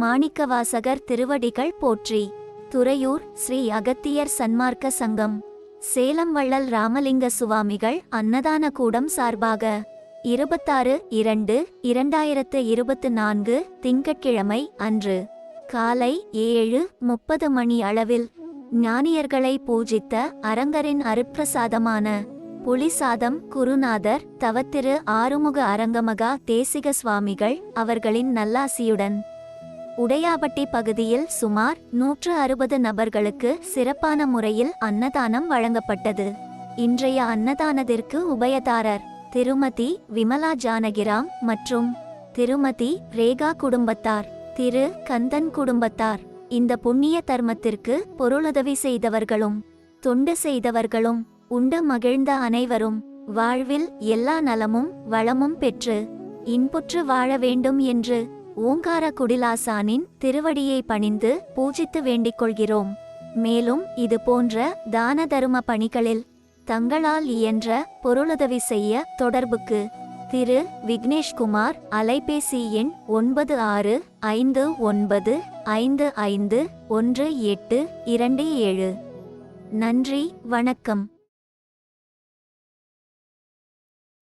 மாணிக்கவாசகர் திருவடிகள் போற்றி. துறையூர் ஸ்ரீ அகத்தியர் சன்மார்க்க சங்கம். சேலம் வள்ளல் ராமலிங்க சுவாமிகள் அன்னதான கூடம் சார்பாக இருபத்தாறு இரண்டு இரண்டாயிரத்து இருபத்து நான்கு திங்கட்கிழமை அன்று காலை ஏழு முப்பது மணி அளவில் ஞானியர்களை பூஜித்த அரங்கரின் அருப்பிரசாதமான புலிசாதம் குருநாதர் தவத்திரு ஆறுமுக அரங்கமகா தேசிக சுவாமிகள் அவர்களின் நல்லாசியுடன் உடையாபட்டி பகுதியில் சுமார் நூற்று அறுபது நபர்களுக்கு சிறப்பான முறையில் அன்னதானம் வழங்கப்பட்டது. இன்றைய அன்னதானத்திற்கு உபயதாரர் திருமதி விமலா ஜானகிராம் மற்றும் திருமதி ரேகா குடும்பத்தார் திரு கந்தன் குடும்பத்தார். இந்த புண்ணிய தர்மத்திற்கு பொருளுதவி செய்தவர்களும் தொண்டு செய்தவர்களும் உண்டு மகிழ்ந்த அனைவரும் வாழ்வில் எல்லா நலமும் வளமும் பெற்று இன்புற்று வாழ வேண்டும் என்று ஓங்கார குடிலாசானின் திருவடியை பணிந்து பூஜித்து வேண்டிக் கொள்கிறோம் மேலும் இது போன்ற தான தரும பணிகளில் தங்களால் இயன்ற பொருளுதவி செய்ய தொடர்புக்கு. திரு. விக்னேஷ்குமார் அலைபேசி எண் ஒன்பது ஆறு ஐந்து ஒன்பது ஐந்து ஐந்து ஒன்று எட்டு இரண்டு ஏழு. நன்றி வணக்கம்.